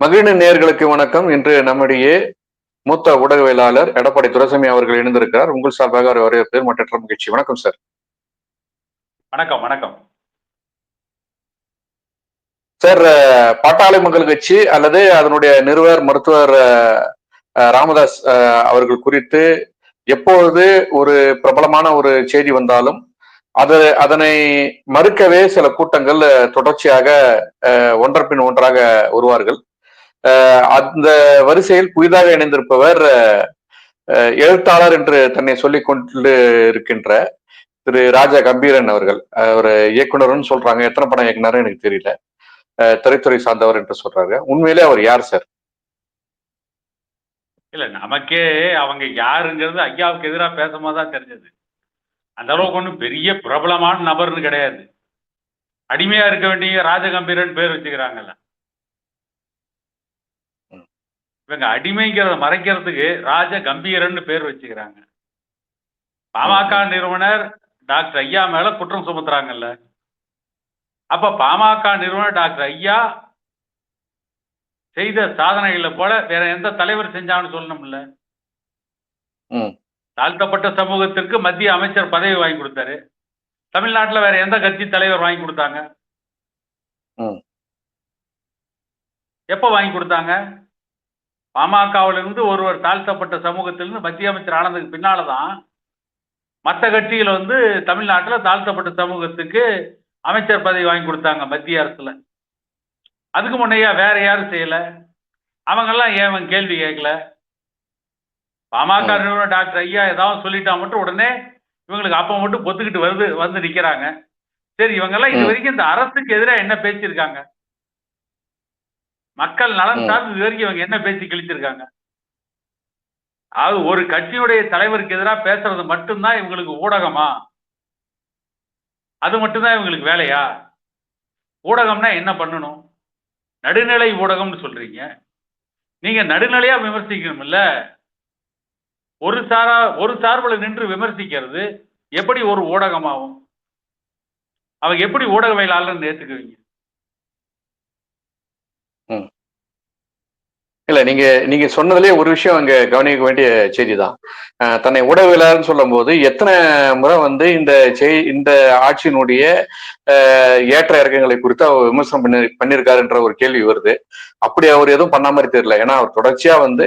மகிழ்ச்சி நேயர்களுக்கு வணக்கம். இன்று நம்முடைய மூத்த ஊடகவியலாளர் எடப்பாடி துரைசாமி அவர்கள் இணைந்திருக்கிறார். உங்கள் சார்பாக அவர் வரவேற்பது மற்ற மகிழ்ச்சி. வணக்கம் சார். வணக்கம் வணக்கம். சார் பாட்டாளி மக்கள் கட்சி அல்லது அதனுடைய நிறுவர் மருத்துவர் ராமதாஸ் அவர்கள் குறித்து எப்பொழுது ஒரு பிரபலமான ஒரு செய்தி வந்தாலும் அது அதனை மறுக்கவே சில கூட்டங்கள் தொடர்ச்சியாக ஒன்றர் பின் ஒன்றாக வருவார்கள். அந்த வரிசையில் புதிதாக இணைந்திருப்பவர் எழுத்தாளர் என்று தன்னை சொல்லிக் கொண்டு இருக்கின்ற திரு ராஜா கம்பீரன் அவர்கள். அவர் ஒரு இயக்குனர்னு சொல்றாங்க. எத்தனை படம் இயக்குனாரு எனக்கு தெரியல. திரைத்துறை சார்ந்தவர் என்று சொல்றாங்க. உண்மையிலே அவர் யார் சார்? இல்ல நமக்கே அவங்க யாருங்கிறது ஐயாவுக்கு எதிராக பேசும்போது தான் தெரிஞ்சது. அந்த அளவுக்கு ஒன்றும் பெரிய பிரபலமான நபர்னு கிடையாது அடிமையா இருக்க வேண்டிய ராஜகம்பீரன் பேர் வச்சுக்கிறாங்கல்ல ம். இவங்க அடிமைங்கிறத மறைக்கிறதுக்கு ராஜ கம்பீரன்னு பேர் வச்சுக்கிறாங்க பாமக நிறுவனர் டாக்டர் ஐயா மேல குற்றம் சுமத்துறாங்கல்ல அப்ப பாமக நிறுவனர் டாக்டர் ஐயா செய்த சாதனைகளை போல வேற எந்த தலைவர் செஞ்சான்னு சொல்லணும்ல ம். தாழ்த்தப்பட்ட சமூகத்திற்கு மத்திய அமைச்சர் பதவி வாங்கி கொடுத்தாரு. தமிழ்நாட்டுல வேற எந்த கட்சி தலைவர் வாங்கி கொடுத்தாங்க. எப்ப வாங்கி கொடுத்தாங்க? பாமகவில இருந்து ஒருவர் தாழ்த்தப்பட்ட சமூகத்திலிருந்து மத்திய அமைச்சர் ஆனதுக்கு பின்னாலதான் மற்ற கட்சிகள் வந்து தமிழ்நாட்டுல தாழ்த்தப்பட்ட சமூகத்துக்கு அமைச்சர் பதவி வாங்கி கொடுத்தாங்க மத்திய அரசுல. அதுக்கு முன்னையா வேற யாரும் செய்யல? அவங்கெல்லாம் ஏன் கேள்வி கேட்கல? பாமக ம். நிறுவனர் டாக்டர் ஐயா ஏதாவது சொல்லிட்டா மட்டும் உடனே இவங்களுக்கு அப்ப மட்டும் பொத்துக்கிட்டு வருது வந்து நிக்கிறாங்க. சரி இவங்கெல்லாம் இது. வரைக்கும் இந்த அரசுக்கு எதிராக என்ன பேசியிருக்காங்க? மக்கள் நலன். சார்ந்து இது வரைக்கும் இவங்க என்ன பேசி கிழிச்சிருக்காங்க? அது ஒரு கட்சியுடைய தலைவருக்கு எதிராக பேசுறது மட்டும்தான் இவங்களுக்கு ஊடகமா? அது மட்டும்தான் இவங்களுக்கு வேலையா? ஊடகம்னா என்ன பண்ணணும்? நடுநிலை ஊடகம்னு சொல்றீங்க. நீங்க நடுநிலையா விமர்சிக்கணும்ல. ஒரு சாரா ஒரு சார்பில் நின்று விமர்சிக்கிறது எப்படி ஒரு ஊடகமாகும்? அவங்க எப்படி ஊடகவியலாளர்னு ஏத்துக்குவீங்க? இல்ல நீங்க நீங்க சொன்னதுலயே ஒரு விஷயம் அங்க கவனிக்க வேண்டிய செய்தி தான் தன்னை ஊடகவியலாளர்னு சொல்லும் போது எத்தனை முறை வந்து இந்த செய் இந்த ஆட்சியினுடைய ஏற்ற இறக்கங்களை குறித்து அவர் விமர்சனம் பண்ணி பண்ணியிருக்காருன்ற ஒரு கேள்வி வருது. அப்படி அவர் எதுவும் பண்ண மாதிரி தெரியல. ஏன்னா அவர் தொடர்ச்சியா வந்து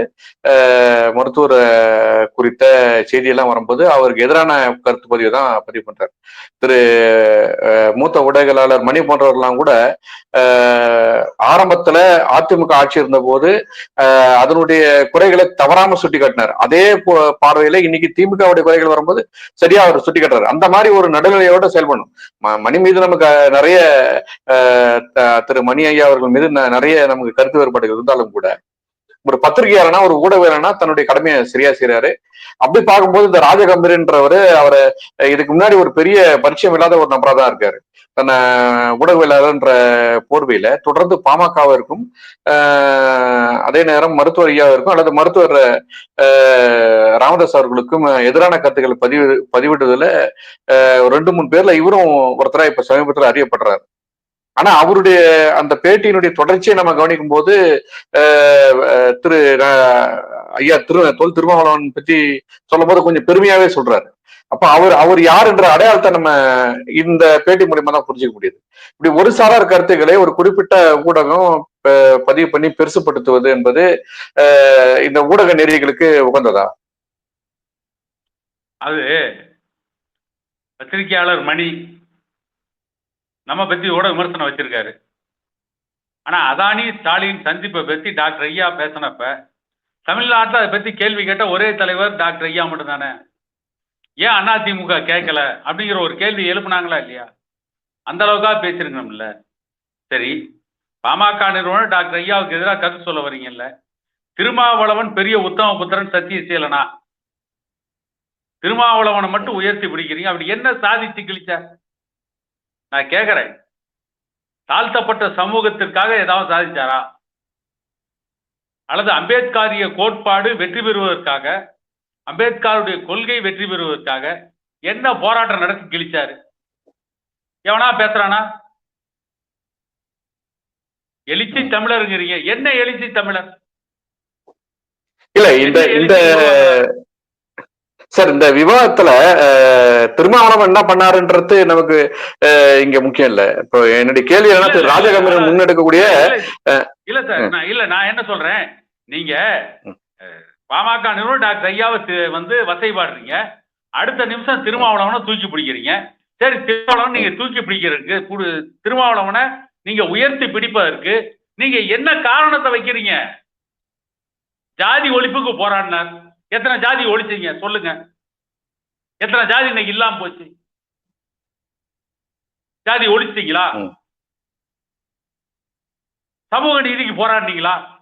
மருத்துவர் குறித்த செய்தியெல்லாம் வரும்போது அவருக்கு எதிரான கருத்து பதிவு தான் பதிவு பண்றாரு. திரு மூத்த ஊடகவியலாளர் மணி போன்றவர்கள்லாம் கூட ஆரம்பத்துல அதிமுக ஆட்சி இருந்த போது அதனுடைய குறைகளை தவறாம சுட்டி காட்டினார் அதே பார்வையில இன்னைக்கு திமுகவுடைய குறைகள் வரும்போது சரியா அவர் சுட்டி காட்டுறாரு அந்த மாதிரி ஒரு நடுநிலையோட செயல்படணும். ம- மணி மீது நமக்கு நிறைய திரு மணி ஐயா அவர்கள் மீது ந- நிறைய நமக்கு கருத்து வேறுபாடுகள் இருந்தாலும் கூட ஒரு பத்திரிகையாளனா ஒரு ஊடகவியலாளனா தன்னுடைய கடமையை சரியா செய்யறாரு அப்படி பார்க்கும்போது இந்த ராஜகம்பீரன்றவர் அவர் இதுக்கு முன்னாடி ஒரு பெரிய பரிச்சயம் இல்லாத ஒரு நபரா தான் இருக்காரு. தன்னை ஊடகவியலாளர்ன்ற போர்வையில தொடர்ந்து பாமகவிற்கும் அதே நேரம் மருத்துவர் ஐயாவிற்கும் அல்லது மருத்துவர் ராமதாஸ் அவர்களுக்கும் எதிரான கருத்துக்களை பதிவு பதிவிட்டதுல ஒரு ரெண்டு மூணு பேர்ல இவரும் ஒருத்தரா இப்ப சமீபத்தில் அறியப்படுறாரு. ஆனா அவருடைய அந்த பேட்டியினுடைய தொடர்ச்சியை நம்ம கவனிக்கும் போது திரு ஐயா திரு தொல் திருமாவளவன் பத்தி சொல்லும் போது கொஞ்சம் பெருமையாவே சொல்றாரு. அப்ப அவர் அவர் யார் என்ற அடையாளத்தை நம்ம இந்த பேட்டி மூலியமா தான் புரிஞ்சுக்க முடியுது இப்படி ஒரு சாரார் கருத்துக்களை ஒரு குறிப்பிட்ட ஊடகம் ப- பதிவு பண்ணி பெருசுப்படுத்துவது என்பது இந்த ஊடக நெறிகளுக்கு உகந்ததா? அது பத்திரிகையாளர் மணி நம்ம பத்தி கூட விமர்சனம் வச்சிருக்காரு. ஆனா அதானி ஸ்டாலின் சந்திப்பை பத்தி டாக்டர் ஐயா பேசினப்ப தமிழ்நாட்டில் அதை பத்தி கேள்வி கேட்ட ஒரே தலைவர் டாக்டர் ஐயா மட்டும்தானே? ஏன் அதிமுக கேட்கல? அப்படிங்கிற ஒரு கேள்வி எழுப்புனாங்களா இல்லையா? அந்த அளவுக்கா பேசியிருக்கணும்ல. சரி பாமக நிறுவனம் டாக்டர் ஐயாவுக்கு எதிராக கருத்து சொல்ல வர்றீங்கல்ல. திருமாவளவன் பெரிய உத்தம புத்திரன் சத்தியசீலனா? திருமாவளவனை மட்டும் உயர்த்தி பிடிக்கிறீங்க. அப்படி என்ன சாதிச்சு கிழிச்சார் நான் கேட்கிறேன் தாழ்த்தப்பட்ட சமூகத்திற்காக ஏதாவது சாதிச்சாரா? அல்லது அம்பேத்காரிய கோட்பாடு வெற்றி பெறுவதற்காக அம்பேத்கருடைய கொள்கை வெற்றி பெறுவதற்காக என்ன போராட்டம் நடத்தி கிழிச்சாரு? எவனா பேசுறானா? எழுச்சி தமிழருங்கிறீங்க. என்ன எழுச்சி தமிழர்? இல்ல இந்த சார் இந்த விவாதத்துல திருமாவளவன் என்ன பண்ணாருன்றது நமக்கு இங்க முக்கியம் இல்ல. இப்போ என்னுடைய கேள்வி என்ன திரு ராஜகம்பீரன் முன்னெடுக்கக்கூடிய இல்ல, சார். நான் இல்ல நான் என்ன சொல்றேன்? நீங்க பாமக நிறுவனர் டாக்டர் ஐயாவை வந்து வசைபாடுறீங்க. அடுத்த நிமிஷம் திருமாவளவனை தூக்கி பிடிக்கிறீங்க. சரி திருமாவளவன் நீங்க தூக்கி பிடிக்கிறதுக்கு புடு- திருமாவளவனை நீங்க உயர்த்தி பிடிப்பதற்கு நீங்க என்ன காரணத்தை வைக்கிறீங்க? ஜாதி ஒழிப்புக்கு போராடினார். எத்தனை ஜாதி ஒழிச்சீங்க? சொல்லுங்க. எத்தனை ஜாதி இன்னைக்கு இல்லாம போச்சு? ஜாதி ஒழிச்சிட்டீங்களா. சமூக நீதிக்கு போராடினீங்களா?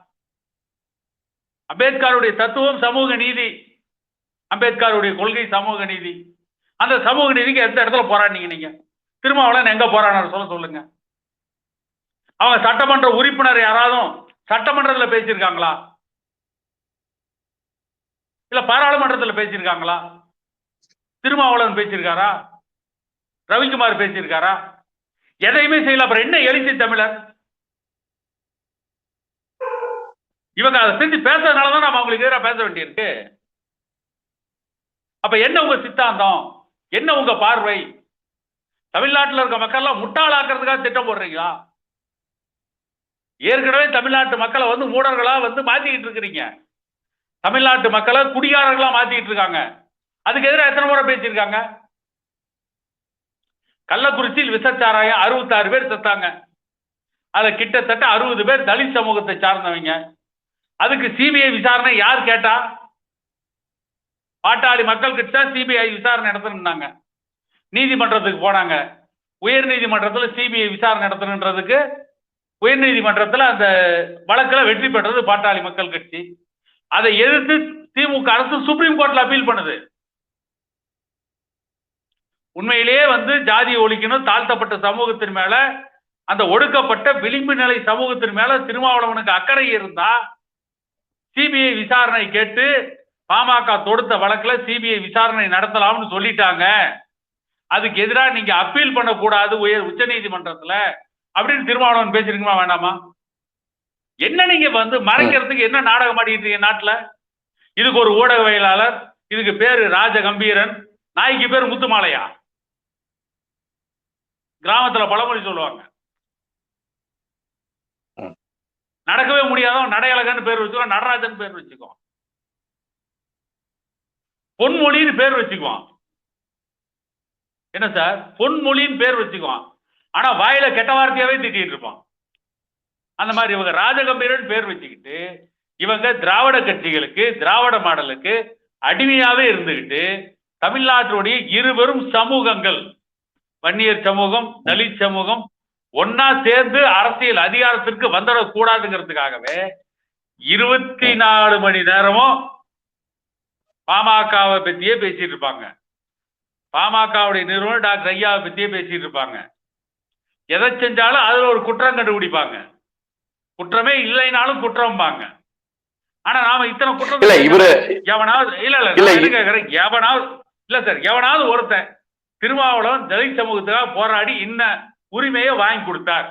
அம்பேத்கருடைய தத்துவம் சமூக நீதி. அம்பேத்கருடைய கொள்கை சமூக நீதி. அந்த சமூக நீதிக்கு எந்த இடத்துல போராடினீங்க நீங்க? திருமாவளவன் எங்க போராடினார்? சொல்ல சொல்லுங்க. அவங்க சட்டமன்ற உறுப்பினர் யாராவது சட்டமன்றத்துல பேசியிருக்காங்களா? இல்ல பாராளுமன்றத்துல பேசியிருக்காங்களா? திருமாவளவன் பேசியிருக்காரா? ரவிக்குமார் பேசியிருக்காரா? எதையுமே செய்யல. அப்புறம் என்ன எழுச்சி தமிழர்? இவங்க அதை செஞ்சு பேசுறதுனால தான் நம்ம அவங்களுக்கு எதிராக பேச வேண்டியிருக்கு. அப்ப என்ன உங்க சித்தாந்தம்? என்ன உங்க பார்வை? தமிழ்நாட்டில் இருக்க மக்கள்லாம் முட்டாளாக்குறதுக்காக திட்டம் போடுறீங்களா? ஏற்கனவே தமிழ்நாட்டு மக்களை வந்து மூடர்களா வந்து மாத்திக்கிட்டு இருக்கிறீங்க. தமிழ்நாட்டு மக்களை குடிகாரர்களா மாத்திட்டு இருக்காங்க. அதுக்கு எதிராக எத்தனை முறை பேசியிருக்காங்க? கள்ளக்குறிச்சியில் விசச்சாராயம் அறுபத்தாறு பேர் செத்தாங்க. அதுல கிட்டத்தட்ட அறுபது பேர் தலித் சமூகத்தை சார்ந்தவங்க. அதுக்கு சிபிஐ விசாரணை யார் கேட்டா? பாட்டாளி மக்கள் கிட்ட சிபிஐ விசாரணை நடத்தணும்னாங்க. நீதிமன்றத்துக்கு போனாங்க. உயர் நீதிமன்றத்தில் சிபிஐ விசாரணை நடத்தணுன்றதுக்கு உயர் நீதிமன்றத்தில் அந்த வழக்கில் வெற்றி பெற்றது பாட்டாளி மக்கள் கட்சி. அதை எதிர்த்து திமுக அரசு சுப்ரீம் கோர்ட்ல அப்பீல் பண்ணுது. உண்மையிலேயே வந்து ஜாதி ஒழிக்கணும் தாழ்த்தப்பட்ட சமூகத்தின் மேல அந்த ஒடுக்கப்பட்ட விளிம்பு நிலை சமூகத்தின் மேல திருமாவளவனுக்கு அக்கறை இருந்தா சிபிஐ விசாரணை கேட்டு பாமக தொடுத்த வழக்குல சிபிஐ விசாரணை நடத்தலாம்னு சொல்லிட்டாங்க. அதுக்கு எதிராக நீங்க அப்பீல் பண்ணக்கூடாது உயர் உச்ச நீதிமன்றத்துல அப்படின்னு திருமாவளவன் பேசிருக்குமா வேண்டாமா? என்ன நீங்க வந்து மறைக்கிறதுக்கு என்ன நாடகம் இருக்கீங்க நாட்டுல? இதுக்கு ஒரு ஊடகவியலாளர் இதுக்கு பேரு ராஜ கம்பீரன் நாய்க்கு பேர் முத்துமாலையா? கிராமத்துல பழமொழி சொல்லுவாங்க. நடக்கவே முடியாதவன் நடையழகன்னு பேர் வச்சுக்கோ நடராஜன் பேர் வச்சுக்கோ. பொன்மொழின்னு பேர் வச்சுக்குவான் என்ன சார்? பொன்மொழின்னு பேர் வச்சுக்குவான் ஆனா வாயில கெட்ட வார்த்தையாவே திட்டிட்டு இருப்பான். அந்த மாதிரி இவங்க ராஜகம்பீரன் பேர் வச்சுக்கிட்டு இவங்க திராவிட கட்சிகளுக்கு திராவிட மாடலுக்கு அடிமையாவே இருந்துகிட்டு தமிழ்நாட்டுடைய இருவரும் சமூகங்கள் வன்னியர் சமூகம் தலித் சமூகம் ஒன்னா சேர்ந்து அரசியல் அதிகாரத்திற்கு வந்துடக்கூடாதுங்கிறதுக்காகவே இருபத்தி நாலு மணி நேரமும் பாமகவை பத்தியே பேசிட்டு இருப்பாங்க. பாமகவுடைய நிறுவனம் டாக்டர் ஐயாவை பத்தியே பேசிட்டு இருப்பாங்க. எதை செஞ்சாலும் அதுல ஒரு குற்றம் கண்டுபிடிப்பாங்க. குற்றமே இல்லைனாலும் குற்றம்பாங்க. ஆனா நாம இத்தனை குற்றம் இல்ல இவரு எவனாவது இல்ல இல்ல கேக்குறேன். எவனாவது இல்ல சார் எவனாவது ஒருத்தன் திருமாவளவன் தலித் சமூகத்துக்காக போராடி இன்ன உரிமையை வாங்கி கொடுத்தார்.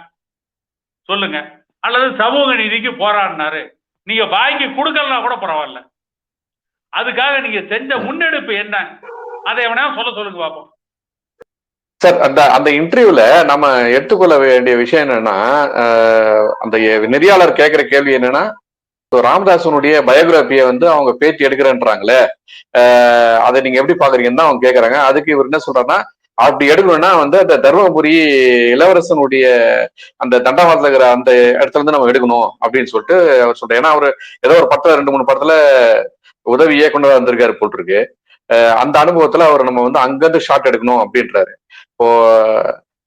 சொல்லுங்க. அல்லது சமூக நீதிக்கு போராடினாரு. நீங்க வாங்கி கொடுக்கலனா கூட பரவாயில்ல. அதுக்காக நீங்க செஞ்ச முன்னெடுப்பு என்ன? அதை எவனா சொல்ல சொல்லுங்க பாப்போம். சார் அந்த அந்த இன்டர்வியூல நம்ம எடுத்துக்கொள்ள வேண்டிய விஷயம் என்னன்னா அந்த நெறியாளர் கேட்கிற கேள்வி என்னன்னா ராமதாசனுடைய பயோகிராபியை வந்து அவங்க பேட்டி எடுக்கிறேன்றாங்களே அதை நீங்க எப்படி பாக்குறீங்கன்னு தான் அவங்க கேக்குறாங்க. அதுக்கு இவர் என்ன சொல்றாருன்னா அப்படி எடுக்கணும்னா வந்து அந்த தர்மபுரி இளவரசனுடைய அந்த தண்டவாளத்துல இருக்கிற அந்த இடத்துல இருந்து நம்ம எடுக்கணும் அப்படின்னு சொல்லிட்டு அவர் சொல்றாரு. ஏன்னா அவர் ஏதோ ஒரு படத்துல ரெண்டு மூணு படத்துல உதவி இயக்குனரா வந்திருக்காரு போட்டிருக்கு. அந்த அனுபவத்துல அவர் நம்ம வந்து அங்கிருந்து ஷாட் எடுக்கணும் அப்படின்றாரு. இப்போ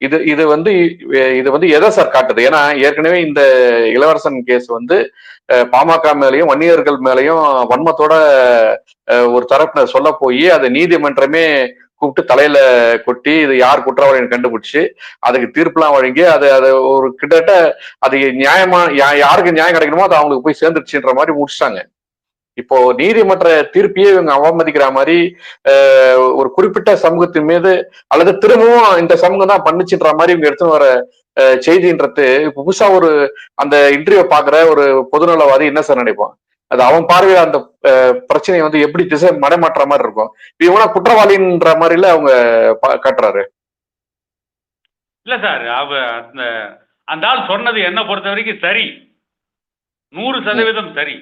இது இது வந்து இது வந்து எதை சார் காட்டுது? ஏன்னா ஏற்கனவே இந்த இளவரசன் கேஸ் வந்து பாமக மேலையும் வன்னியர்கள் மேலையும் வன்மத்தோட ஒரு தரப்பினர் சொல்ல போய் அதை நீதிமன்றமே கூப்பிட்டு தலையில கொட்டி இது யார் குற்றவாளின்னு கண்டுபிடிச்சு அதுக்கு தீர்ப்புலாம் வழங்கி அது அது ஒரு கிட்டத்தட்ட அது நியாயமா யா- யாருக்கு நியாயம் கிடைக்கணுமோ அது அவங்களுக்கு போய் சேர்ந்துருச்சுன்ற மாதிரி முடிச்சிட்டாங்க. இப்போ நீதிமன்ற தீர்ப்பையே இவங்க அவமதிக்கிற மாதிரி ஒரு குறிப்பிட்ட சமூகத்தின் மீது அல்லது திரும்பவும் இந்த சமூகம் தான் பண்ணுச்சுன்ற மாதிரி இவங்க எடுத்து வர செய்தின்றது புதுசா ஒரு அந்த இன்டர்வியூ பாக்குற ஒரு பொதுநலவாதி என்ன சார் நினைப்பான்? அது அவன் பார்வையில அந்த பிரச்சனையை வந்து எப்படி திசை மடைமாற்ற மாதிரி இருக்கும்? இவனா குற்றவாளின்ற மாதிரில அவங்க காட்டுறாரு. இல்ல சார் அவ அந்த அந்த ஆள் சொன்னது என்ன பொறுத்த வரைக்கும் சரி. நூறு சதவீதம் சரி.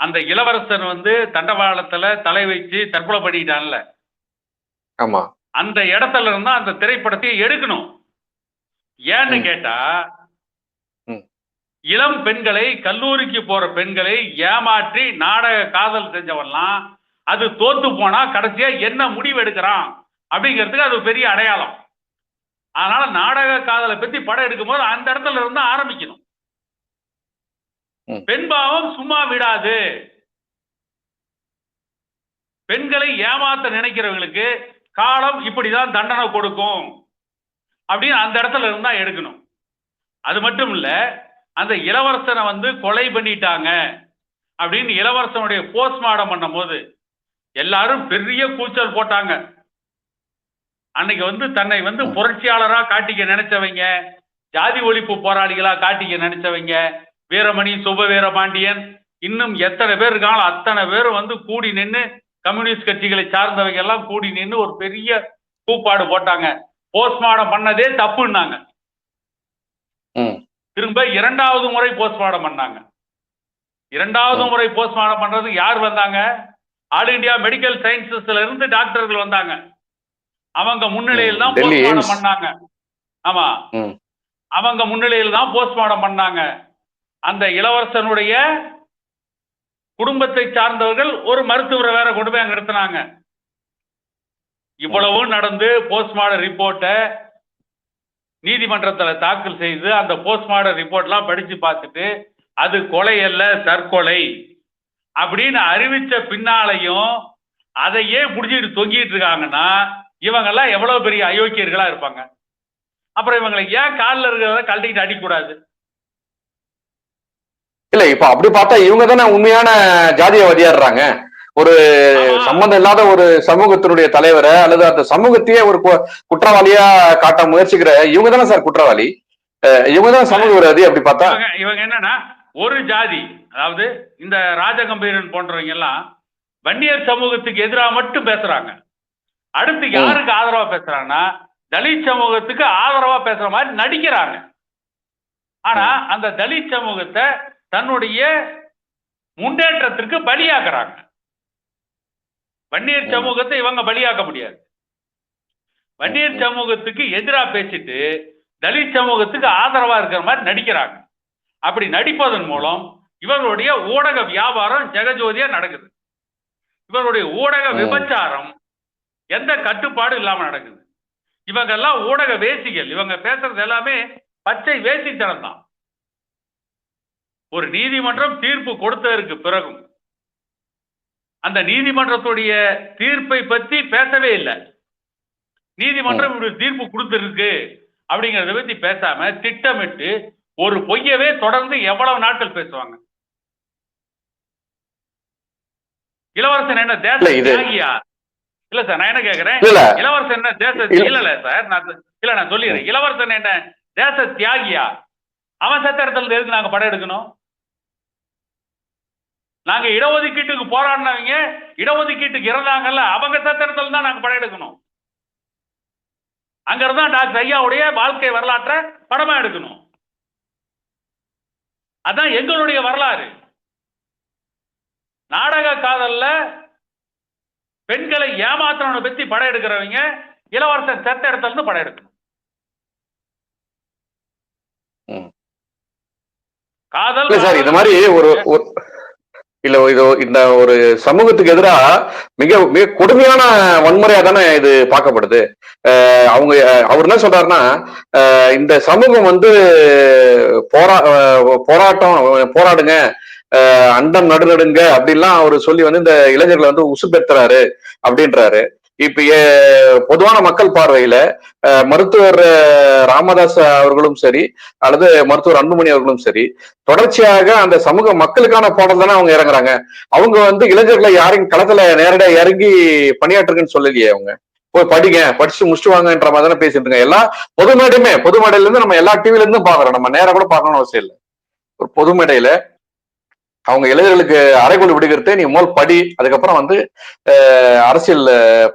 அந்த இளவரசன் வந்து தண்டவாளத்துல தலை வச்சு தற்கொலை பண்ணிட்டான்ல ஆமா. அந்த இடத்துல இருந்தா அந்த திரைப்படத்தை எடுக்கணும். ஏன்னு. கேட்டா. இளம் பெண்களை கல்லூரிக்கு போற பெண்களை ஏமாற்றி நாடக காதல் செஞ்சவன்லாம் அது தோத்து போனா கடைசியா என்ன முடிவு எடுக்கிறான் அப்படிங்கிறதுக்கு அது பெரிய அடையாளம். அதனால நாடக காதலை பத்தி படம் எடுக்கும்போது அந்த இடத்துல இருந்து ஆரம்பிக்கணும். பெண் பெண்பாவம் சும்மா விடாது. பெண்களை ஏமாத்த நினைக்கிறவங்களுக்கு காலம் இப்படிதான் தண்டனை கொடுக்கும். அப்படின்னு அந்த இடத்துல இருந்தா எடுக்கணும். அது மட்டும் இல்ல அந்த இளவரசனை வந்து கொலை பண்ணிட்டாங்க. அப்படின்னு இளவரசனுடைய போஸ்ட்மார்டம் பண்ணும்போது எல்லாரும் பெரிய கூச்சல் போட்டாங்க. அன்னைக்கு வந்து தன்னை வந்து புரட்சியாளரா காட்டிக்க நினைச்சவங்க ஜாதி ஒழிப்பு போராளிகளா காட்டிக்க நினைச்சவங்க வீரமணி சுப வீரபாண்டியன் இன்னும் எத்தனை பேர் இருக்காங்களோ அத்தனை பேரும் வந்து கூடி நின்று கம்யூனிஸ்ட் கட்சிகளை சார்ந்தவங்க எல்லாம் கூடி நின்று ஒரு பெரிய கூப்பாடு போட்டாங்க. போஸ்ட்மார்டம் பண்ணதே தப்புன்னாங்க. திரும்ப இரண்டாவது முறை போஸ்ட்மார்டம் பண்ணாங்க. இரண்டாவது. முறை போஸ்ட்மார்டம் பண்றதுக்கு யார் வந்தாங்க? ஆல் இந்தியா மெடிக்கல் சயின்சஸ்ல இருந்து டாக்டர்கள் வந்தாங்க. அவங்க முன்னிலையில் தான் போஸ்ட்மார்டம். பண்ணாங்க. ஆமா. அவங்க முன்னிலையில் தான் போஸ்ட்மார்டம் பண்ணாங்க. அந்த இளவரசனுடைய குடும்பத்தை சார்ந்தவர்கள் ஒரு மருத்துவரை வேற கொண்டு போய் அங்க நிறுத்தினாங்க. இவ்வளவும் நடந்து போஸ்ட்மார்டம் ரிப்போர்ட்டை நீதிமன்றத்தில் தாக்கல் செய்து அந்த போஸ்ட்மார்டம் ரிப்போர்ட்லாம் படித்து பார்த்துட்டு அது கொலை அல்ல தற்கொலை அப்படின்னு அறிவித்த பின்னாலையும் அதையே பிடிச்சிட்டு தொங்கிட்டு இருக்காங்கன்னா இவங்கெல்லாம் எவ்வளோ பெரிய அயோக்கியர்களாக இருப்பாங்க. அப்புறம் இவங்களை ஏன் காலில் இருக்கிறத கழட்டிக்கிட்டு அடிக்கக்கூடாது? இல்ல இப்ப அப்படி பார்த்தா இவங்க தானே உண்மையான ஜாதியவாதியாடுறாங்க ஒரு ஆமா. சம்பந்தம் இல்லாத ஒரு சமூகத்தினுடைய தலைவரை அல்லது அந்த சமூகத்தையே ஒரு குற்றவாளியா காட்ட முயற்சிக்கிற இவங்க தானே சார் குற்றவாளி? இவங்க தான் சமூக விரோதி அப்படி பார்த்தா? இவங்க என்னன்னா ஒரு ஜாதி அதாவது இந்த ராஜகம்பீரன் போன்றவங்க எல்லாம் வன்னியர் சமூகத்துக்கு எதிராக மட்டும் பேசுறாங்க. அடுத்து. யாருக்கு ஆதரவா பேசுறாங்கன்னா தலித் சமூகத்துக்கு ஆதரவா பேசுற மாதிரி நடிக்கிறாங்க. ஆனா அந்த தலித் சமூகத்தை தன்னுடைய முன்னேற்றத்திற்கு பலியாக்குறாங்க வன்னியர். சமூகத்தை இவங்க பலியாக்க முடியாது. வன்னியர். சமூகத்துக்கு எதிரா பேசிட்டு தலித் சமூகத்துக்கு ஆதரவா இருக்கிற மாதிரி நடிக்கிறாங்க. அப்படி நடிப்பதன் மூலம் இவர்களுடைய ஊடக வியாபாரம் ஜெகஜோதியா நடக்குது. இவர்களுடைய ஊடக. விபச்சாரம் எந்த கட்டுப்பாடு இல்லாம நடக்குது. இவங்க எல்லாம் ஊடக வேசிகள். இவங்க பேசுறது எல்லாமே பச்சை வேசித்தனம் தான் ஒரு நீதிமன்றம் தீர்ப்பு கொடுத்ததற்கு பிறகும் அந்த நீதிமன்றத்துடைய தீர்ப்பை பத்தி பேசவே இல்லை. நீதிமன்றம் இப்படி தீர்ப்பு கொடுத்திருக்கு அப்படிங்கறத பத்தி பேசாம திட்டமிட்டு ஒரு பொய்யவே தொடர்ந்து எவ்வளவு நாட்கள் பேசுவாங்க? இளவரசன் என்ன தேச தியாகியா? இல்ல சார் நான் என்ன கேக்குறேன்? இளவரசன் என்ன தேச இல்ல. இல்ல சார் நான் இல்ல நான் சொல்லிடுறேன். இளவரசன் என்ன தேச தியாகியா? அவன் செத்த இடத்துல இருந்து எதுக்கு நாங்க படம் எடுக்கணும்? நாங்க இடஒதுக்கீட்டுக்கு போராடினவங்க இடஒதுக்கீட்டுக்கு இறந்தாங்கல்ல அவங்க செத்த இடத்துல தான் நாங்க படம் எடுக்கணும். அங்க இருந்தா டாக்டர் ஐயாவுடைய வாழ்க்கை வரலாற்றை படமா எடுக்கணும். அதான் எங்களுடைய வரலாறு. நாடக காதல்ல பெண்களை ஏமாத்துறவனை பத்தி படம் எடுக்கிறவங்க இளவரசன் செத்த இடத்துல இருந்து படம் எடுக்கணும். காதல் சார் இந்த மாதிரி ஒரு- இல்ல இதோ இந்த ஒரு சமூகத்துக்கு எதிராக மிக மிக கொடுமையான வன்முறையா தானே இது பார்க்கப்படுது. அவங்க அவர் என்ன சொல்றாருன்னா இந்த சமூகம் வந்து போரா போராட்டம் போராடுங்க அண்டம் நடுநடுங்க அப்படின்லாம் அவர் சொல்லி வந்து இந்த இளைஞர்களை வந்து உசுப்பெத்துறாரு அப்படின்றாரு. இப்ப பொதுவான மக்கள் பார்வையில மருத்துவர் ராமதாஸ் அவர்களும் சரி அல்லது மருத்துவர் அன்புமணி அவர்களும் சரி தொடர்ச்சியாக அந்த சமூக மக்களுக்கான பாடல் தானே அவங்க இறங்குறாங்க. அவங்க வந்து இளைஞர்களை யாரையும் களத்துல நேரடியா இறங்கி பணியாற்றுங்கன்னு சொல்லலையே அவங்க. போய் படிங்க படிச்சு முடிச்சுட்டு வாங்கன்ற மாதிரி தானே பேசிட்டு இருக்காங்க. எல்லா பொது மேடையுமே பொது மேடையில இருந்து நம்ம எல்லா டிவில இருந்தும் பாக்குறோம் நம்ம நேரம் கூட பார்க்கணும்னு அவசியம் இல்லை. ஒரு பொது மேடையில அவங்க இளைஞர்களுக்கு அரைக்குழு விடுகிறதே நீ முதல் படி அதுக்கப்புறம் வந்து அரசியல்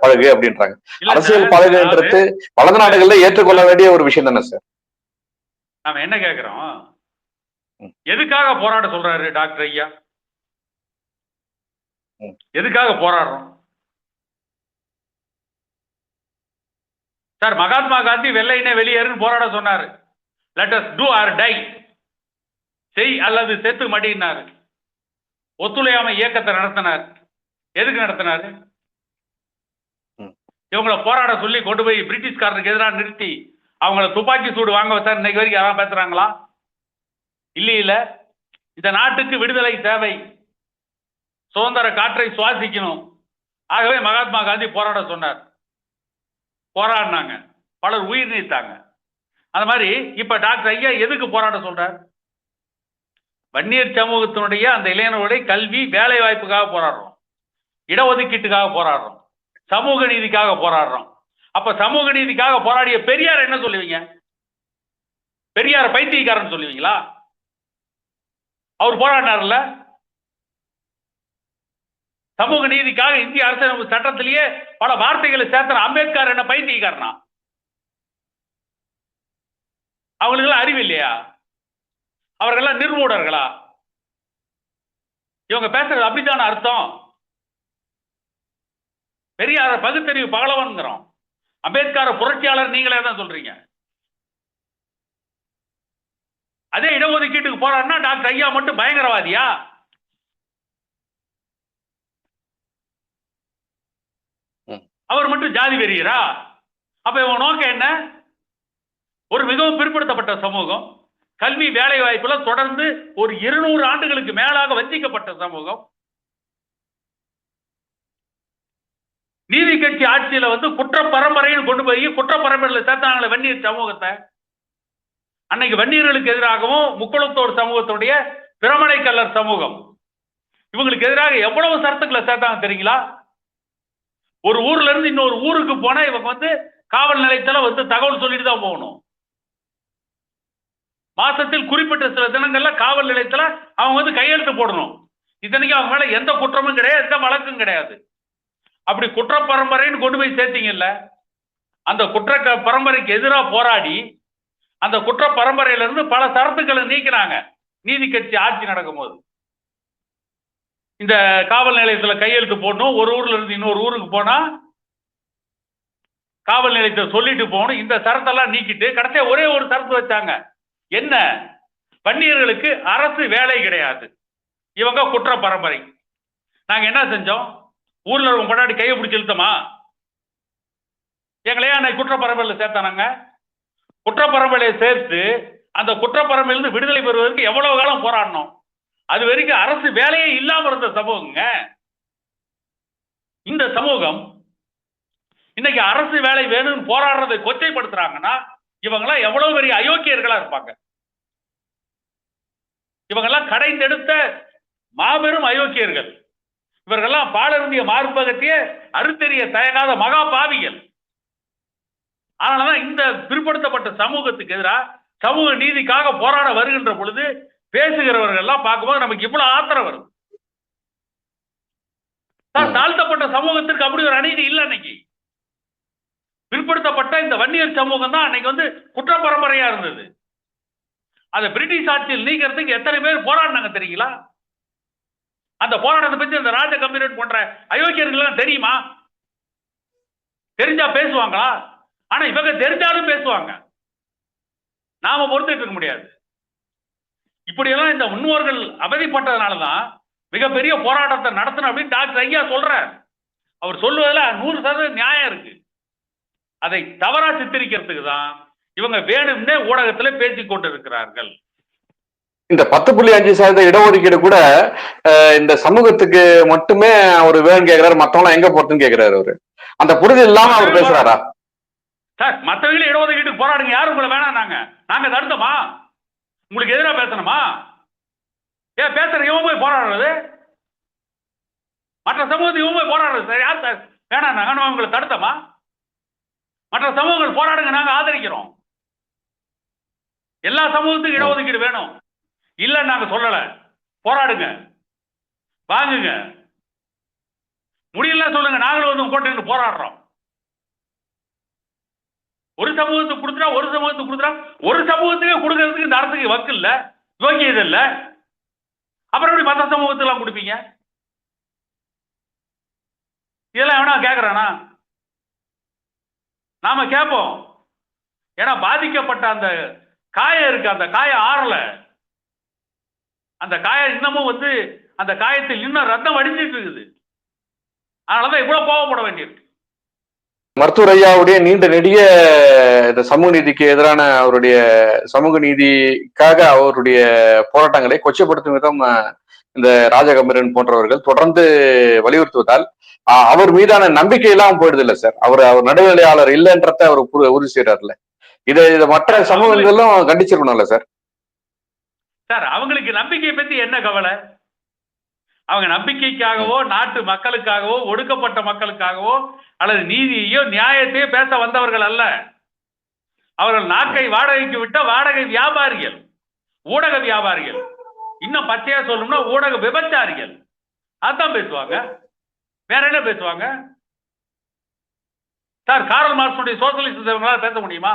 பழகு அப்படின்றாங்க. அரசியல் பழகுன்றது வளர்ந்த நாடுகள்ல ஏற்றுக்கொள்ள வேண்டிய ஒரு விஷயம் தானே சார்? நாம என்ன கேக்குறோம். எதுக்காக போராட சொல்றாரு டாக்டர் ஐயா. எதுக்காக போராடுறோம்? சார் மகாத்மா காந்தி வெள்ளையினே வெளியேறுன்னு போராட சொன்னாரு. Let us do or die செய் அல்லது செத்து மடினாரு ஒத்துழையாமை இயக்கத்தை நடத்தினார். எதுக்கு நடத்தினாரு. இவங்கள போராட சொல்லி கொண்டு போய் பிரிட்டிஷ்காரருக்கு எதிராக நிறுத்தி அவங்கள துப்பாக்கி சூடு வாங்க வச்சார். இன்னைக்கு வரைக்கும் யாராவது பேசுறாங்களா? இல்லையில இந்த நாட்டுக்கு விடுதலை தேவை. சுதந்திர காற்றை சுவாசிக்கணும். ஆகவே மகாத்மா காந்தி போராட சொன்னார். போராடினாங்க. பலர் உயிர் நீத்தாங்க. அந்த மாதிரி இப்ப டாக்டர் ஐயா எதுக்கு போராட சொல்றார்? வன்னியர் சமூகத்தினுடைய அந்த இளைஞர்களுடைய கல்வி வேலை வாய்ப்புக்காக போராடுறோம். இடஒதுக்கீட்டுக்காக போராடுறோம். சமூக நீதிக்காக போராடுறோம். அப்ப சமூக நீதிக்காக போராடிய பெரியார் என்ன சொல்லுவீங்க? பெரியார் பைத்தியக்காரன் சொல்லுவீங்களா? அவர் போராடினார்ல? சமூக நீதிக்காக இந்திய அரசு சட்டத்திலேயே பல வார்த்தைகளை சேர்த்த அம்பேத்கர் என்ன பைத்தியக்காரனா? அவங்களுக்கு அறிவு இல்லையா? அவர்கள்லாம் நிர்மூடர்களா? இவங்க பேசுறது அப்படித்தான அர்த்தம்? பெரியார பகுத்தறிவு பகலவன்கிறோம் அம்பேத்கர புரட்சியாளர் நீங்களே தான் சொல்றீங்க. அதே இடஒதுக்கீட்டுக்கு போறாருன்னா டாக்டர் ஐயா மட்டும் பயங்கரவாதியா? ம். அவர் மட்டும் ஜாதி வெறியரா? அப்ப இவன் நோக்கம் என்ன? ஒரு மிகவும் பிற்படுத்தப்பட்ட சமூகம். கல்வி வேலை வாய்ப்புல தொடர்ந்து ஒரு இருநூறு ஆண்டுகளுக்கு மேலாக வஞ்சிக்கப்பட்ட சமூகம். நீதி கட்சி ஆட்சியில வந்து குற்ற பரம்பரைன்னு கொண்டு போய் குற்ற பரம்பரையில சேர்த்தாங்களே வன்னியர் சமூகத்தை. அன்னைக்கு வன்னியர்களுக்கு எதிராகவும் முக்குளத்தோர் சமூகத்துடைய பிரமணை கல்லர் சமூகம். இவங்களுக்கு எதிராக எவ்வளவு சரத்துக்களை சேர்த்தாங்க தெரியுங்களா? ஒரு ஊர்ல இருந்து இன்னொரு ஊருக்கு போனா இவங்க வந்து காவல் நிலையத்துல வந்து தகவல் சொல்லிட்டு தான் போகணும். மாசத்தில் குறிப்பிட்ட சில தினங்கள்ல காவல் நிலையத்துல அவங்க வந்து கையெழுத்து போடணும். இத்தனைக்கும் அவங்க மேல எந்த குற்றமும் கிடையாது எந்த வழக்கும் கிடையாது. அப்படி குற்ற பரம்பரைன்னு கொண்டு போய் சேர்த்தீங்கல்ல அந்த குற்ற க- பரம்பரைக்கு எதிராக போராடி அந்த குற்ற பரம்பரையில இருந்து பல சரத்துக்களை நீக்கினாங்க. நீதி கட்சி ஆட்சி நடக்கும் போது இந்த காவல் நிலையத்துல கையெழுத்து போடணும் ஒரு ஊர்ல இருந்து இன்னொரு ஊருக்கு போனா காவல் நிலையத்தை சொல்லிட்டு போகணும். இந்த சரத்தெல்லாம் நீக்கிட்டு கடைசியா ஒரே ஒரு சரத்து வச்சாங்க. என்ன? வன்னியர்களுக்கு அரசு வேலை கிடையாது. இவங்க குற்ற பரம்பரை. நாங்க என்ன செஞ்சோம்? ஊர்ல உங்க கொண்டாடி கையை பிடிச்சி இழுத்தமா? எங்களையா அன்னைக்கு குற்ற பரம்பரையில் சேர்த்தானாங்க குற்ற பரம்பரையை சேர்த்து அந்த குற்ற பரம்பரையிலிருந்து விடுதலை பெறுவதற்கு எவ்வளவு காலம் போராடணும் அது வரைக்கும் அரசு வேலையே இல்லாம இருந்த சமூகங்க. இந்த சமூகம் இன்னைக்கு அரசு வேலை வேணும்னு போராடுறதை கொச்சைப்படுத்துறாங்கன்னா இவங்களாம் எவ்வளவு பெரிய அயோக்கியர்களா இருப்பாங்க. இவங்கெல்லாம் கடைந்தெடுத்த மாபெரும் அயோக்கியர்கள். இவர்கள்லாம் பாலருந்திய மார்பகத்தையே அறுத்தெறிய தயங்காத மகா பாவிகள். அதனாலதான் இந்த பிற்படுத்தப்பட்ட சமூகத்துக்கு எதிராக சமூக நீதிக்காக போராட வருகின்ற பொழுது பேசுகிறவர்கள் எல்லாம் பார்க்கும்போது நமக்கு இவ்வளவு ஆத்திரம் வரும். தாழ்த்தப்பட்ட சமூகத்திற்கு அப்படி ஒரு அநீதி இல்லை அன்னைக்கு. பிற்படுத்தப்பட்ட இந்த வன்னியர் சமூகம் தான் அன்னைக்கு வந்து குற்ற பரம்பரையா இருந்தது. அதை பிரிட்டிஷ் ஆட்சியில் நீக்கிறதுக்கு எத்தனை பேர் போராடினாங்க தெரியுங்களா? அந்த போராட்டத்தை பத்தி அந்த ராஜ கம்யூனிட் போன்ற அயோக்கியர்கள்லாம் தெரியுமா? தெரிஞ்சா பேசுவாங்களா? ஆனா இவங்க தெரிஞ்சாலும் பேசுவாங்க. நாம பொறுத்துட்டு இருக்க முடியாது. இப்படியெல்லாம் இந்த முன்னோர்கள் அவதிப்பட்டதுனாலதான் மிகப்பெரிய போராட்டத்தை நடத்தணும் அப்படின்னு டாக்டர் ஐயா சொல்றார். அவர் சொல்லுவதில் நூறு சதவீதம் நியாயம் இருக்கு. அதை தவறா சித்தரிக்கிறதுக்கு தான் இவங்க வேணும்னே ஊடகத்துல பேசிக் கொண்டிருக்கிறார்கள். இந்த பத்து புள்ளி அஞ்சு சதவீத இடஒதுக்கீடு கூட இந்த சமூகத்துக்கு மட்டுமே அவர் வேணும் கேக்குறாரு மத்தவங்க எங்க போறதுன்னு கேக்குறாரு அவரு. அந்த புரிதல் இல்லாம அவர் பேசுறாரா? சார் மற்றவங்களே இடஒதுக்கீட்டுக்கு போராடுங்க. யாரும் உங்களை வேணாம் நாங்க? நாங்க தடுத்தோமா உங்களுக்கு எதிராக பேசணுமா? ஏன் பேசுற இவன் போய் போராடுறது? மற்ற சமூகத்துக்கு இவன் போய் போராடுறது? சார் யார் சார்? வேணாம் நாங்க உங்களை தடுத்தோமா? மற்ற சமூகங்கள் போராடுங்க நாங்க ஆதரிக்கிறோம். எல்லா சமூகத்துக்கும் இடஒதுக்கீடு வேணும். இல்லைன்னு நாங்க சொல்லல. போராடுங்க. வாங்குங்க. முடியல சொல்லுங்க. நாங்களும் வந்து போட்டு போராடுறோம். ஒரு சமூகத்துக்கு கொடுத்துட்டா ஒரு சமூகத்துக்கு கொடுத்துட்டா ஒரு சமூகத்துக்கே கொடுக்கறதுக்கு இந்த அரசுக்கு வக்கு இல்ல. யோக்கியது இல்ல. அப்புறம் எப்படி மற்ற சமூகத்துக்கெல்லாம் கொடுப்பீங்க? இதெல்லாம் எவனா கேட்கறானா நாம கேட்போம். ஏன்னா பாதிக்கப்பட்ட அந்த காயம் இருக்கு அந்த காயம் ஆறல. அந்த காயம் இன்னமும் வந்து அந்த காயத்தில் இன்னும் ரத்தம் வடிஞ்சிட்டு இருக்குது. அதனாலதான் இவ்வளவு கோவப்பட வேண்டியிருக்கு. மருத்துவர் ஐயாவுடைய நீண்ட நெடிய இந்த சமூக நீதிக்கு எதிரான அவருடைய சமூக நீதிக்காக அவருடைய போராட்டங்களை கொச்சப்படுத்தும் விதம் இந்த ராஜகம்பீரன் போன்றவர்கள் தொடர்ந்து வலியுறுத்துவதால் அவர் மீதான நம்பிக்கை எல்லாம் போயிடுது இல்ல சார். அவர் அவர் நடுநிலையாளர் இல்லைன்றத அவர் உறுதி செய்யறாருல இதை இதை மற்ற சமூகங்களும் கண்டிச்சிருக்கணும்ல சார்? சார் அவங்களுக்கு நம்பிக்கையை பத்தி என்ன கவலை? அவங்க நம்பிக்கைக்காகவோ நாட்டு மக்களுக்காகவோ ஒடுக்கப்பட்ட மக்களுக்காகவோ அல்லது நீதியையோ நியாயத்தையோ பேச வந்தவர்கள் அல்ல. அவர்கள் நாக்கை வாடகைக்கு விட்ட வாடகை வியாபாரிகள் ஊடக வியாபாரிகள். இன்னும் பச்சையா சொல்லணும்னா ஊடக விபச்சாரிகள். அதான் பேசுவாங்க. வேற என்ன பேசுவாங்க? சார் காரல் மார்க்ஸுடைய சோசியலிஸ்ட் பேச முடியுமா?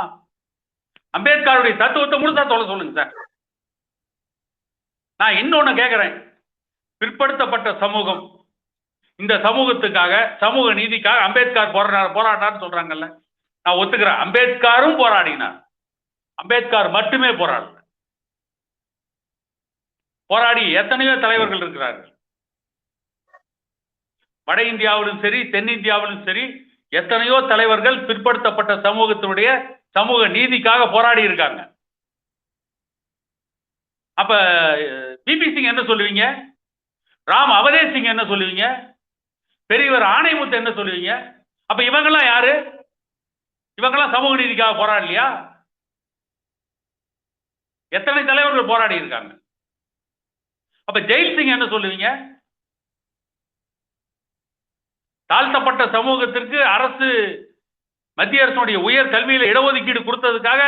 அம்பேத்கருடைய தத்துவத்தை முழுசா சொல்ல சொல்லுங்க சார். நான் இன்னொன்னு கேட்கிறேன் பிற்படுத்தப்பட்ட சமூகம். இந்த சமூகத்துக்காக சமூக நீதிக்காக அம்பேத்கர் போராட போராட்டான்னு சொல்றாங்கல்ல. நான் ஒத்துக்கிறேன். அம்பேத்கரும் போராடினார். அம்பேத்கர் மட்டுமே போராடல. போராடி எத்தனையோ தலைவர்கள் இருக்கிறார்கள். வட இந்தியாவிலும் சரி தென்னிந்தியாவிலும் சரி எத்தனையோ தலைவர்கள் பிற்படுத்தப்பட்ட சமூகத்தினுடைய சமூக நீதிக்காக போராடி இருக்காங்க. அப்ப பிபி சிங் என்ன சொல்லுவீங்க? ராம் அவதேஷ் சிங் என்ன சொல்லுவீங்க? பெரியவர் ஆணைமுத்து என்ன சொல்லுவீங்க? அப்ப இவங்கெல்லாம் யாரு? இவங்கெல்லாம் சமூக நீதிக்காக போராடலையா? எத்தனை தலைவர்கள் போராடி இருக்காங்க? அப்ப ஜெயில் சிங் என்ன சொல்லுவீங்க? தாழ்த்தப்பட்ட சமூகத்திற்கு அரசு மத்திய அரசுடைய உயர் கல்வியில இடஒதுக்கீடு கொடுத்ததுக்காக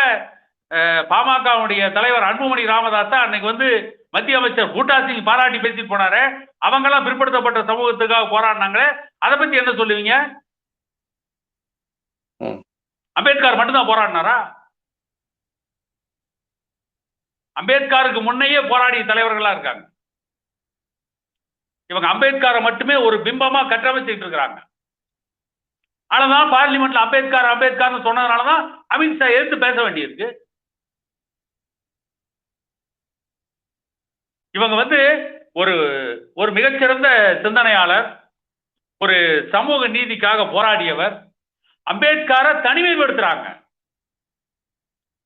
பாமகவுடைய தலைவர் அன்புமணி ராமதாஸ் அன்னைக்கு வந்து மத்திய அமைச்சர் பூட்டா சிங் பாராட்டி பேசிட்டு போனாரு. அவங்கெல்லாம் பிற்படுத்தப்பட்ட சமூகத்துக்காக போராடினாங்களே அதை பத்தி என்ன சொல்லுவீங்க. அம்பேத்கர் மட்டும்தான் போராடினாரா? அம்பேத்கருக்கு முன்னையே போராடிய தலைவர்களா இருக்காங்க. இவங்க அம்பேத்கரை மட்டுமே ஒரு பிம்பமா கட்டமைச்சிட்டு இருக்கிறாங்க. ஆனாதான் பார்லிமெண்ட்ல அம்பேத்கர் அம்பேத்கர்னு சொன்னதுனாலதான் அமித்ஷா எடுத்து பேச வேண்டியிருக்கு. இவங்க வந்து ஒரு ஒரு மிகச்சிறந்த சிந்தனையாளர் ஒரு சமூக நீதிக்காக போராடியவர். அம்பேத்கரை தனிமைப்படுத்துறாங்க.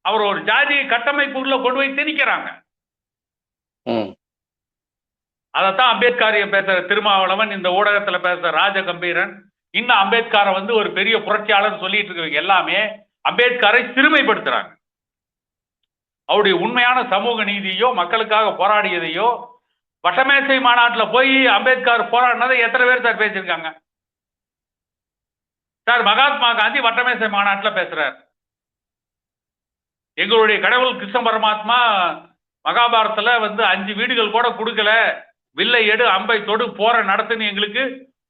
அவர் ஒரு ஜாதி கட்டமைப்புக்குள்ள கொண்டு போய் திணிக்கிறாங்க. அதைத்தான் அம்பேத்கரிய பேசுற திருமாவளவன் இந்த ஊடகத்துல பேசுற ராஜ கம்பீரன் இன்னும் அம்பேத்கரை வந்து ஒரு பெரிய புரட்சியாளர் சொல்லிட்டு இருக்கிறவங்க எல்லாமே அம்பேத்கரை சிறுமைப்படுத்துறாங்க. அவருடைய உண்மையான சமூக நீதியோ மக்களுக்காக போராடியதையோ வட்டமேசை மாநாட்டில் போய் அம்பேத்கர் போராடினதை எத்தனை பேர் சார் பேசியிருக்காங்க? சார் மகாத்மா காந்தி வட்டமேசை மாநாட்டில் பேசுறார். எங்களுடைய கடவுள் கிருஷ்ண பரமாத்மா மகாபாரத்தில் வந்து அஞ்சு வீடுகள் கூட கொடுக்கல. வில்லை எடு அம்பை தொடு போற நடத்துன்னு எங்களுக்கு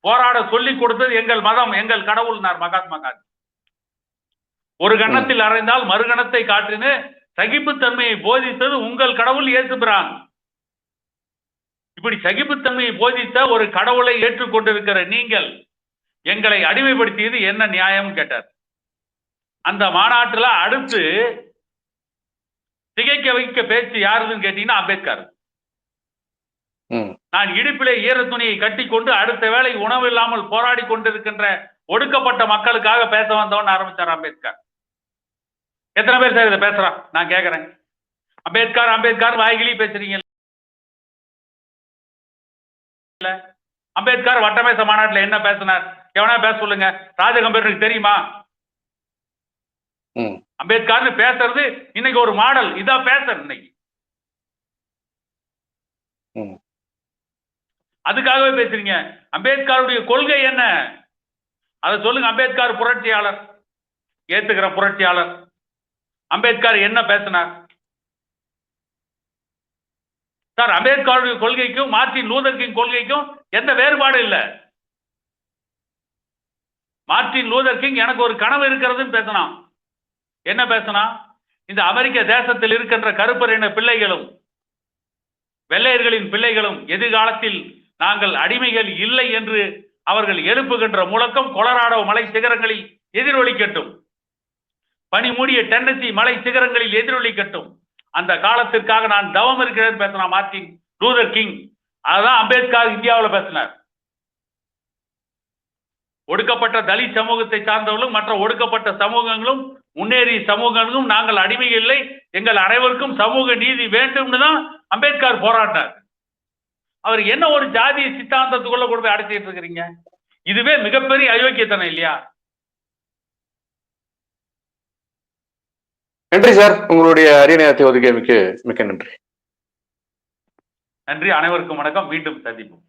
போராட சொல்லி கொடுத்தது எங்கள் மதம் எங்கள் கடவுள்னார் மகாத்மா காந்தி. ஒரு கணத்தில் அறைந்தால் மறுகணத்தை காட்டினு சகிப்புத்தன்மையை போதித்தது உங்கள் கடவுள் இயேசுபிரான் இப்படி சகிப்புத்தன்மையை போதித்த ஒரு கடவுளை ஏற்றுக்கொண்டிருக்கிற நீங்கள் எங்களை அடிமைப்படுத்தியது என்ன நியாயம் கேட்டார். அந்த மாநாட்டில் அடுத்து திகைக்க வைக்க பேச்சு யாருதுன்னு கேட்டீங்கன்னா அம்பேத்கர். ம். நான் இடுப்பிலே ஈர துணியை கட்டி கொண்டு அடுத்த வேளை உணவு இல்லாமல் போராடி கொண்டிருக்கின்ற ஒடுக்கப்பட்ட மக்களுக்காக பேச வந்தவன் ஆரம்பிச்சார் அம்பேத்கர். எத்தனை பேர் சார் இதை பேசுறான்? நான் கேட்கறேன் அம்பேத்கர் அம்பேத்கர் வாய்கிலி பேசுறீங்க. அம்பேத்கர் வட்டமேச மாநாட்டில் என்ன பேசினார்? எவனா பேச சொல்லுங்க. ராஜகம்பீரனுக்கு தெரியுமா. அம்பேத்கர்னு பேசுறது இன்னைக்கு ஒரு மாடல். இதான் பேசுறது இன்னைக்கு. அதுக்காகவே பேசுறீங்க. அம்பேத்கருடைய கொள்கை என்ன? அதை சொல்லுங்க அம்பேத்கர் புரட்சியாளர். ஏத்துக்கிற புரட்சியாளர். அம்பேத்கர் என்ன பேசினார்? சார் அம்பேத்கருடைய கொள்கைக்கும் மார்டின் லூதர் கிங் கொள்கைக்கும் எந்த வேறுபாடு இல்லை. மார்டின் லூதர் கிங் எனக்கு ஒரு கனவு இருக்கிறதுன்னு பேசினான். என்ன பேசினா இந்த அமெரிக்க தேசத்தில் இருக்கின்ற கருப்பரின பிள்ளைகளும் வெள்ளையர்களின் பிள்ளைகளும் எதிர்காலத்தில் நாங்கள் அடிமைகள் இல்லை என்று அவர்கள் எழுப்புகின்ற முழக்கம் கொலராடோ மலை சிகரங்களில் எதிரொலிக்கட்டும் பனி மூடிய டென்னசி மலை சிகரங்களில் எதிரொலிக்கட்டும் அந்த காலத்திற்காக நான் தவம் இருக்கிறேன் பேசினா மார்டின் லூதர் கிங். அதுதான் அம்பேத்கர் இந்தியாவில் பேசினார். ஒடுக்கப்பட்ட தலித் சமூகத்தை சார்ந்தவர்களும் மற்ற ஒடுக்கப்பட்ட சமூகங்களும் முன்னேறிய சமூகங்களும் நாங்கள் அடிமை இல்லை. எங்கள் அனைவருக்கும் சமூக நீதி வேண்டும்னு தான் அம்பேத்கர் போராடினார். அவர் என்ன ஒரு ஜாதி சித்தாந்தத்துக்குள்ள கொண்டு போய் அடைச்சிட்டு இருக்கிறீங்க? இதுவே மிகப்பெரிய அயோக்கியத்தனம் இல்லையா? நன்றி சார். உங்களுடைய அரிய நேரத்தை ஒதுக்கியமைக்கு மிக்க நன்றி. நன்றி. அனைவருக்கும் வணக்கம். மீண்டும் சந்திப்போம்.